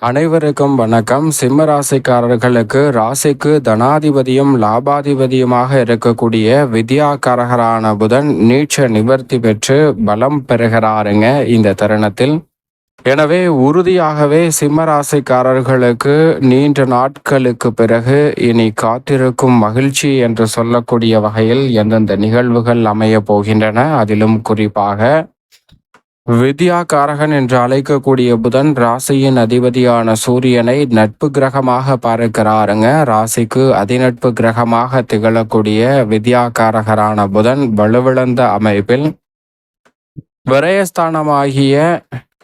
அனைவருக்கும் வணக்கம். சிம்ம ராசிக்காரர்களுக்கு ராசிக்கு தனாதிபதியும் லாபாதிபதியுமாக இருக்கக்கூடிய வித்யாகாரகரான புதன் நீட்ச நிவர்த்தி பெற்று பலம் பெறுகிறாருங்க இந்த தருணத்தில். எனவே உறுதியாகவே சிம்ம ராசிக்காரர்களுக்கு நீண்ட நாட்களுக்கு பிறகு இனி காத்திருக்கும் மகிழ்ச்சி என்று சொல்லக்கூடிய வகையில் எந்தெந்த நிகழ்வுகள் அமைய போகின்றன அதிலும் குறிப்பாக வித்யா காரகன் என்று அழைக்கக்கூடிய புதன் ராசியின் அதிபதியான சூரியனை நட்பு கிரகமாக பார்க்கிறாருங்க. ராசிக்கு அதிநட்பு கிரகமாக திகழக்கூடிய வித்யா காரகரான புதன் வலுவிழந்த அமைப்பில் விரயஸ்தானமாகிய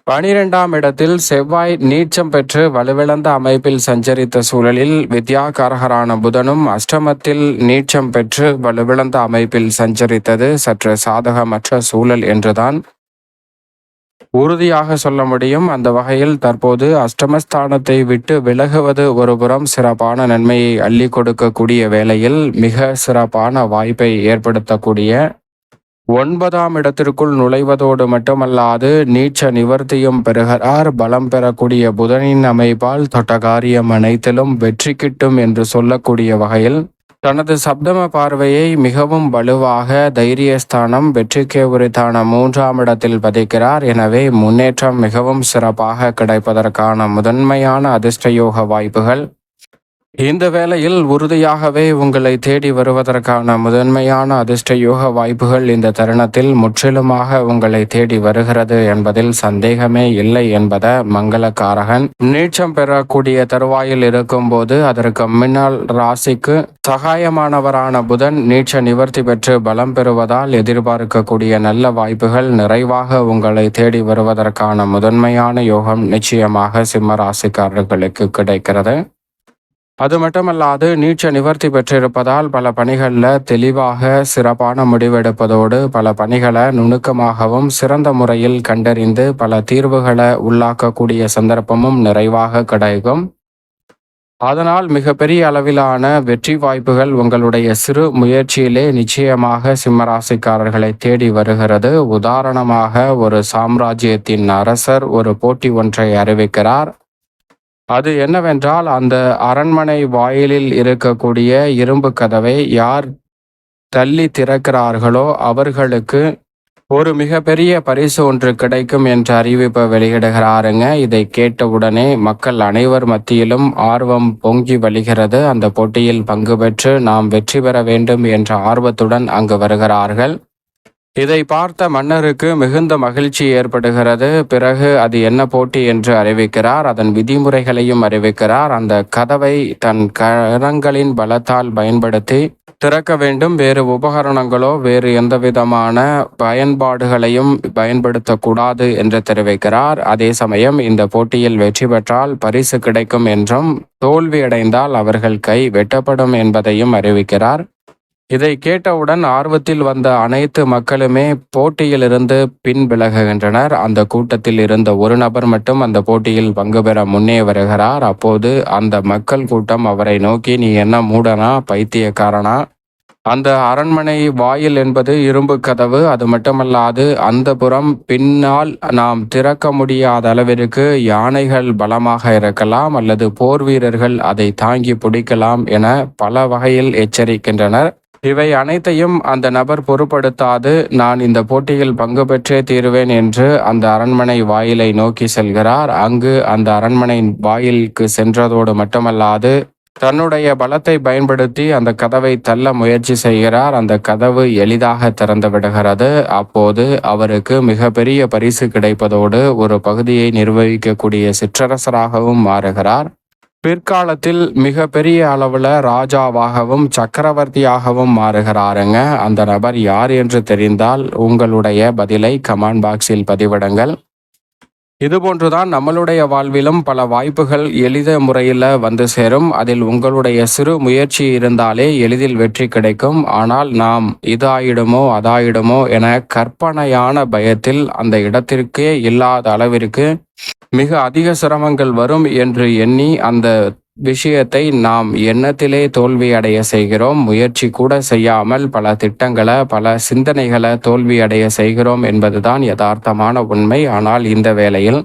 பனிரெண்டாம் இடத்தில் செவ்வாய் நீச்சம் பெற்று வலுவிழந்த அமைப்பில் சஞ்சரித்த சூழலில் வித்யாகாரகரான புதனும் அஷ்டமத்தில் நீச்சம் பெற்று வலுவிழந்த அமைப்பில் சஞ்சரித்தது சற்று சாதகமற்ற சூழல் என்றுதான் உறுதியாக சொல்ல முடியும் அந்த வகையில் தற்போது அஷ்டமஸ்தானத்தை விட்டு விலகுவது ஒருபுறம் சிறப்பான நன்மையை அள்ளி கொடுக்கக்கூடிய வேளையில் மிக சிறப்பான வாய்ப்பை ஏற்படுத்தக்கூடிய ஒன்பதாம் இடத்திற்குள் நுழைவதோடு மட்டுமல்லாது நீச்ச நிவர்த்தியும் பெறுகிறார். பலம் பெறக்கூடிய புதனின் அமைப்பால் தொட்ட காரியம் அனைத்திலும் வெற்றி கிட்டும் என்று சொல்லக்கூடிய வகையில் தனது சப்தம பார்வையை மிகவும் வலுவாக தைரியஸ்தானம் வெற்றிக்கே உரித்தான மூன்றாம் இடத்தில் பதிக்கிறார். எனவே முன்னேற்றம் மிகவும் சிறப்பாக கிடைப்பதற்கான முதன்மையான அதிர்ஷ்டயோக வாய்ப்புகள் இந்த வேளையில் உறுதியாகவே உங்களை தேடி வருவதற்கான முதன்மையான அதிர்ஷ்ட யோக வாய்ப்புகள் இந்த தருணத்தில் முற்றிலுமாக உங்களை தேடி வருகிறது என்பதில் சந்தேகமே இல்லை என்பத மங்களக்காரகன். நீச்சம் பெறக்கூடிய தருவாயில் இருக்கும்போது அதற்கு முன்னால் ராசிக்கு சகாயமானவரான புதன் நீச்ச நிவர்த்தி பெற்று பலம் பெறுவதால் எதிர்பார்க்கக்கூடிய நல்ல வாய்ப்புகள் நிறைவாக உங்களை தேடி வருவதற்கான முதன்மையான யோகம் நிச்சயமாக சிம்ம ராசிக்காரர்களுக்கு கிடைக்கிறது. அது மட்டுமல்லாது நீச்ச நிவர்த்தி பெற்றிருப்பதால் பல பணிகளில் தெளிவாக சிறப்பான முடிவெடுப்பதோடு பல பணிகளை நுணுக்கமாகவும் சிறந்த முறையில் கண்டறிந்து பல தீர்வுகளை உள்ளாக்கக்கூடிய சந்தர்ப்பமும் நிறைவாக கிடைக்கும். அதனால் மிகப்பெரிய அளவிலான வெற்றி வாய்ப்புகள் உங்களுடைய சிறு முயற்சியிலே நிச்சயமாக சிம்மராசிக்காரர்களை தேடி வருகிறது. உதாரணமாக ஒரு சாம்ராஜ்யத்தின் அரசர் ஒரு போட்டி ஒன்றை அறிவிக்கிறார். அது என்னவென்றால் அந்த அரண்மனை வாயிலில் இருக்கக்கூடிய இரும்பு கதவை யார் தள்ளி திறக்கிறார்களோ அவர்களுக்கு ஒரு மிகப்பெரிய பரிசு ஒன்று கிடைக்கும் என்ற அறிவிப்பை வெளியிடுகிறாருங்க. இதை கேட்டவுடனே மக்கள் அனைவர் மத்தியிலும் ஆர்வம் பொங்கி வழிகிறது. அந்த போட்டியில் பங்கு பெற்று நாம் வெற்றி பெற வேண்டும் என்ற ஆர்வத்துடன் அங்கு வருகிறார்கள். இதை பார்த்த மன்னருக்கு மிகுந்த மகிழ்ச்சி ஏற்படுகிறது. பிறகு அது என்ன போட்டி என்று அறிவிக்கிறார். அதன் விதிமுறைகளையும் அறிவிக்கிறார். அந்த கதவை தன் கரங்களின் பலத்தால் பயன்படுத்தி திறக்க வேண்டும். வேறு உபகரணங்களோ வேறு எந்த விதமான பயன்பாடுகளையும் பயன்படுத்தக்கூடாது என்று தெரிவிக்கிறார். அதே சமயம் இந்த போட்டியில் வெற்றி பெற்றால் பரிசு கிடைக்கும் என்றும் தோல்வியடைந்தால் அவர்கள் கை வெட்டப்படும் என்பதையும் அறிவிக்கிறார். இதை கேட்டவுடன் ஆர்வத்தில் வந்த அனைத்து மக்களுமே போட்டியிலிருந்து பின் விலகுகின்றனர். அந்த கூட்டத்தில் இருந்த ஒரு நபர் மட்டும் அந்த போட்டியில் பங்கு பெற முன்னே வருகிறார். அப்போது அந்த மக்கள் கூட்டம் அவரை நோக்கி நீ என்ன மூடனா பைத்தியக்காரனா? அந்த அரண்மனை வாயில் என்பது இரும்பு கதவு. அது மட்டுமல்லாது அந்த புறம் பின்னால் நாம் திறக்க முடியாத அளவிற்கு யானைகள் பலமாக இருக்கலாம் அல்லது போர் வீரர்கள் அதை தாங்கி பிடிக்கலாம் என பல வகையில் எச்சரிக்கின்றனர். இவை அனைத்தையும் அந்த நபர் பொருட்படுத்தாது. நான் இந்த போட்டியில் பங்கு பெற்றே தீருவேன் என்று அந்த அரண்மனை வாயிலை நோக்கி செல்கிறார். அங்கு அந்த அரண்மனை வாயிலுக்கு சென்றதோடு மட்டுமல்லாது தன்னுடைய பலத்தை பயன்படுத்தி அந்த கதவை தள்ள முயற்சி செய்கிறார். அந்த கதவு எளிதாக திறந்து விடுகிறது. அப்போது அவருக்கு மிகப்பெரிய பரிசு கிடைப்பதோடு ஒரு பகுதியை நிர்வகிக்கக்கூடிய சிற்றரசராகவும் மாறுகிறார். பிற்காலத்தில் மிக பெரிய அளவில் ராஜாவாகவும் சக்கரவர்த்தியாகவும் மாறுகிறாருங்க. அந்த நபர் யார் என்று தெரிந்தால் உங்களுடைய பதிலை கமெண்ட் பாக்ஸில் பதிவிடுங்கள். இதுபோன்றுதான் நம்மளுடைய வாழ்விலும் பல வாய்ப்புகள் எளித முறையில் வந்து சேரும். அதில் உங்களுடைய சிறு முயற்சி இருந்தாலே எளிதில் வெற்றி கிடைக்கும். ஆனால் நாம் இதாயிடுமோ அதாயிடுமோ என கற்பனையான பயத்தில் அந்த இடத்திற்கே இல்லாத அளவிற்கு மிக அதிக சிரமங்கள் வரும் என்று எண்ணி அந்த விஷயத்தை நாம் எண்ணத்திலே தோல்வியடைய செய்கிறோம் முயற்சி கூட செய்யாமல் பல திட்டங்களை பல சிந்தனைகளை தோல்வியடைய செய்கிறோம் என்பதுதான் யதார்த்தமான உண்மை. ஆனால் இந்த வேளையில்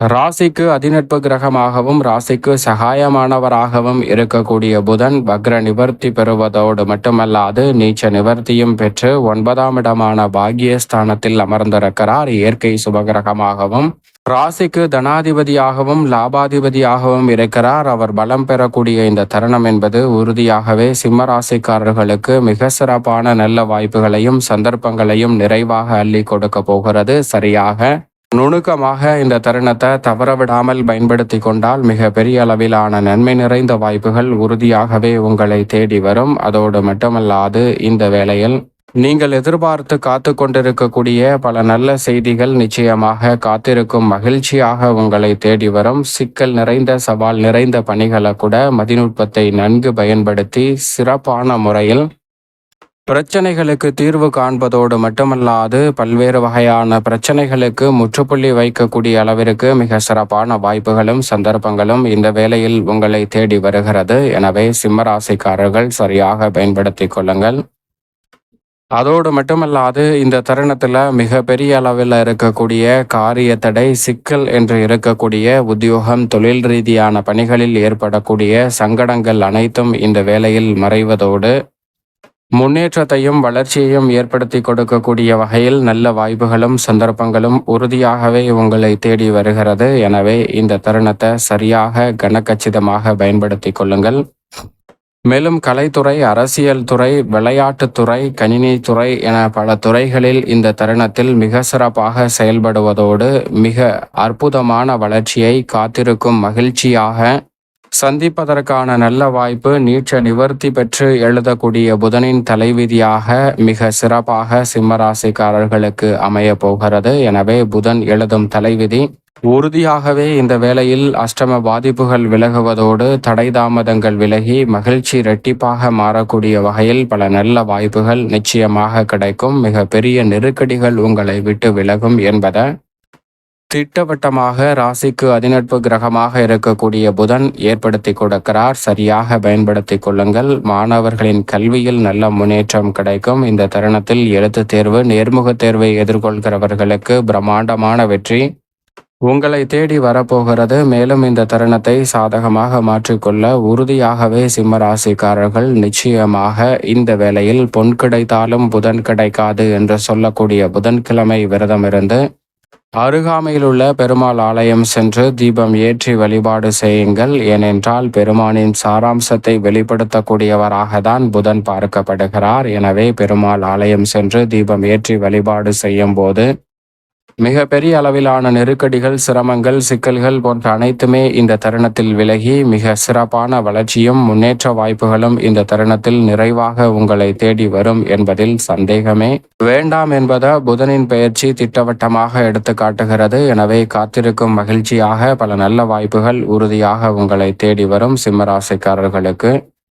ராசிக்கு அதிநட்பு கிரகமாகவும் ராசிக்கு சகாயமானவராகவும் இருக்கக்கூடிய புதன் வக்ர நிவர்த்தி பெறுவதோடு மட்டுமல்லாது நீச்ச நிவர்த்தியும் பெற்று ஒன்பதாம் இடமான பாகியஸ்தானத்தில் அமர்ந்திருக்கிறார். இயற்கை சுபகிரகமாகவும் ராசிக்கு தனாதிபதியாகவும் லாபாதிபதியாகவும் இருக்கிறார். அவர் பலம் பெறக்கூடிய இந்த தருணம் என்பது உறுதியாகவே சிம்ம ராசிக்காரர்களுக்கு மிக சிறப்பான நல்ல வாய்ப்புகளையும் சந்தர்ப்பங்களையும் நிறைவாக அள்ளி கொடுக்க போகிறது. சரியாக நுணுக்கமாக இந்த தருணத்தை தவறவிடாமல் பயன்படுத்தி கொண்டால் மிக பெரிய அளவிலான நன்மை நிறைந்த வாய்ப்புகள் உறுதியாகவே உங்களை தேடி வரும். அதோடு மட்டுமல்லாது இந்த வேளையில் நீங்கள் எதிர்பார்த்து காத்து கொண்டிருக்கக்கூடிய பல நல்ல செய்திகள் நிச்சயமாக காத்திருக்கும் மகிழ்ச்சியாக உங்களை தேடி வரும். சிக்கல் நிறைந்த சவால் நிறைந்த பணிகளை கூட மதிநுட்பத்தை நன்கு பயன்படுத்தி சிறப்பான முறையில் பிரச்சனைகளுக்கு தீர்வு காண்பதோடு மட்டுமல்லாது பல்வேறு வகையான பிரச்சனைகளுக்கு முற்றுப்புள்ளி வைக்கக்கூடிய அளவிற்கு மிக சிறப்பான வாய்ப்புகளும் சந்தர்ப்பங்களும் இந்த வேளையில் உங்களை தேடி வருகிறது. எனவே சிம்மராசிக்காரர்கள் சரியாக பயன்படுத்திக் கொள்ளுங்கள். அதோடு மட்டுமல்லாது இந்த தருணத்தில் மிக பெரிய அளவில் இருக்கக்கூடிய காரிய தடை சிக்கல் என்று இருக்கக்கூடிய உத்தியோகம் தொழில் ரீதியான பணிகளில் ஏற்படக்கூடிய சங்கடங்கள் அனைத்தும் இந்த வேலையில் மறைவதோடு முன்னேற்றத்தையும் வளர்ச்சியையும் ஏற்படுத்தி கொடுக்கக்கூடிய வகையில் நல்ல வாய்ப்புகளும் சந்தர்ப்பங்களும் உறுதியாகவே உங்களை தேடி வருகிறது. எனவே இந்த தருணத்தை சரியாக கனக்கச்சிதமாக பயன்படுத்தி கொள்ளுங்கள். மேலும் கலைத்துறை அரசியல் துறை விளையாட்டுத்துறை கணினித்துறை என பல துறைகளில் இந்த தருணத்தில் மிக சிறப்பாக செயல்படுவதோடு மிக அற்புதமான வளர்ச்சியை காத்திருக்கும் மகிழ்ச்சியாக சந்திப்பதற்கான நல்ல வாய்ப்பு நீச்ச நிவர்த்தி பெற்று எழுதக்கூடிய புதனின் தலைவிதியாக மிக சிறப்பாக சிம்மராசிக்காரர்களுக்கு அமைய போகிறது. எனவே புதன் எழுதும் தலைவிதி உறுதியாகவே இந்த வேளையில் அஷ்டம பாதிப்புகள் விலகுவதோடு தடை தாமதங்கள் விலகி மகிழ்ச்சி இரட்டிப்பாக மாறக்கூடிய வகையில் பல நல்ல வாய்ப்புகள் நிச்சயமாக கிடைக்கும். மிக பெரிய நெருக்கடிகள் உங்களை விட்டு விலகும் என்பதை திட்டவட்டமாக ராசிக்கு அதிநட்பு கிரகமாக இருக்கக்கூடிய புதன் ஏற்படுத்தி கொடுக்கிறார். சரியாக பயன்படுத்தி கொள்ளுங்கள். மாணவர்களின் கல்வியில் நல்ல முன்னேற்றம் கிடைக்கும். இந்த தருணத்தில் எழுத்து தேர்வு நேர்முக தேர்வை எதிர்கொள்கிறவர்களுக்கு பிரம்மாண்டமான வெற்றி. உங்களை தேடி வரப்போகிறது மேலும் இந்த தருணத்தை சாதகமாக மாற்றிக்கொள்ள உறுதியாகவே சிம்மராசிக்காரர்கள் நிச்சயமாக இந்த வேளையில் பொன் கிடைத்தாலும் புதன் கிடைக்காது என்று சொல்லக்கூடிய புதன்கிழமை விரதமிருந்து அருகாமையில் உள்ள பெருமாள் ஆலயம் சென்று தீபம் ஏற்றி வழிபாடு செய்யுங்கள். ஏனென்றால் பெருமானின் சாராம்சத்தை வெளிப்படுத்தக்கூடியவராக தான் புதன் பார்க்கப்படுகிறார். எனவே பெருமாள் ஆலயம் சென்று தீபம் ஏற்றி வழிபாடு செய்யும் போது மிக பெரிய அளவிலான நெருக்கடிகள் சிரமங்கள் சிக்கல்கள் போன்ற அனைத்துமே இந்த தருணத்தில் விலகி மிக சிறப்பான வளர்ச்சியும் முன்னேற்ற வாய்ப்புகளும் இந்த தருணத்தில் நிறைவாக உங்களை தேடி வரும் என்பதில் சந்தேகமே. வேண்டாம் என்பத புதனின் பயிற்சி திட்டவட்டமாக எடுத்து காட்டுகிறது எனவே காத்திருக்கும் மகிழ்ச்சியாக பல நல்ல வாய்ப்புகள் உறுதியாக உங்களை தேடி வரும் சிம்மராசிக்காரர்களுக்கு.